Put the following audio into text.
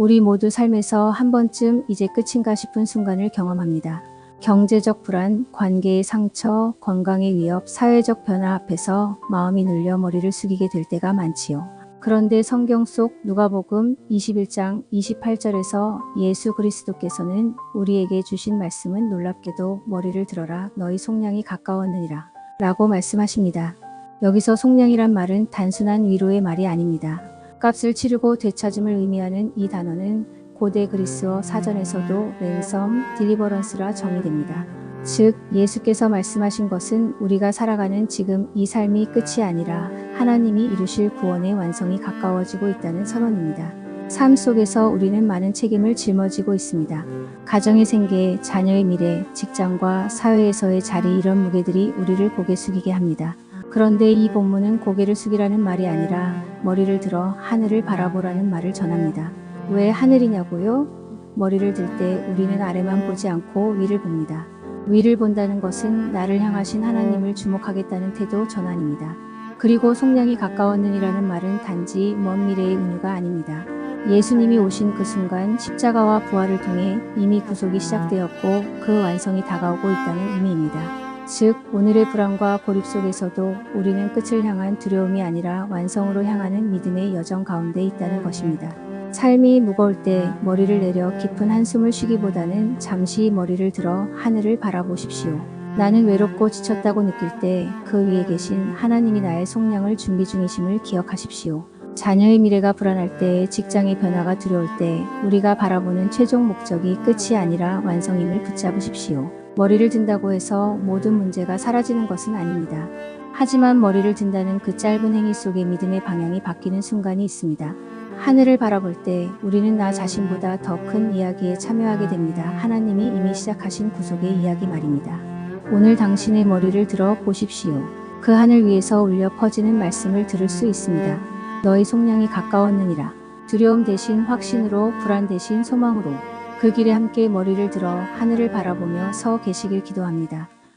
우리 모두 삶에서 한 번쯤 이제 끝인가 싶은 순간을 경험합니다. 경제적 불안, 관계의 상처, 건강의 위협, 사회적 변화 앞에서 마음이 눌려 머리를 숙이게 될 때가 많지요. 그런데 성경 속 누가복음 21장 28절에서 예수 그리스도께서는 우리에게 주신 말씀은 놀랍게도 머리를 들어라 너희 속량이 가까웠느니라 라고 말씀하십니다. 여기서 속량이란 말은 단순한 위로의 말이 아닙니다. 값을 치르고 되찾음을 의미하는 이 단어는 고대 그리스어 사전에서도 랜섬, 딜리버런스라 정의됩니다. 즉 예수께서 말씀하신 것은 우리가 살아가는 지금 이 삶이 끝이 아니라 하나님이 이루실 구원의 완성이 가까워지고 있다는 선언입니다. 삶 속에서 우리는 많은 책임을 짊어지고 있습니다. 가정의 생계, 자녀의 미래, 직장과 사회에서의 자리 이런 무게들이 우리를 고개 숙이게 합니다. 그런데 이 본문은 고개를 숙이라는 말이 아니라 머리를 들어 하늘을 바라보라는 말을 전합니다. 왜 하늘이냐고요? 머리를 들 때 우리는 아래만 보지 않고 위를 봅니다. 위를 본다는 것은 나를 향하신 하나님을 주목하겠다는 태도 전환입니다. 그리고 속량이 가까웠느니라는 말은 단지 먼 미래의 은유가 아닙니다. 예수님이 오신 그 순간 십자가와 부활을 통해 이미 구속이 시작되었고 그 완성이 다가오고 있다는 의미입니다. 즉 오늘의 불안과 고립 속에서도 우리는 끝을 향한 두려움이 아니라 완성으로 향하는 믿음의 여정 가운데 있다는 것입니다. 삶이 무거울 때 머리를 내려 깊은 한숨을 쉬기보다는 잠시 머리를 들어 하늘을 바라보십시오. 나는 외롭고 지쳤다고 느낄 때 그 위에 계신 하나님이 나의 속량을 준비 중이심을 기억하십시오. 자녀의 미래가 불안할 때, 직장의 변화가 두려울 때, 우리가 바라보는 최종 목적이 끝이 아니라 완성임을 붙잡으십시오. 머리를 든다고 해서 모든 문제가 사라지는 것은 아닙니다. 하지만 머리를 든다는 그 짧은 행위 속에 믿음의 방향이 바뀌는 순간이 있습니다. 하늘을 바라볼 때 우리는 나 자신보다 더 큰 이야기에 참여하게 됩니다. 하나님이 이미 시작하신 구속의 이야기 말입니다. 오늘 당신의 머리를 들어 보십시오. 그 하늘 위에서 울려 퍼지는 말씀을 들을 수 있습니다. 너희 속량이 가까웠느니라. 두려움 대신 확신으로 불안 대신 소망으로 그 길에 함께 머리를 들어 하늘을 바라보며 서 계시길 기도합니다.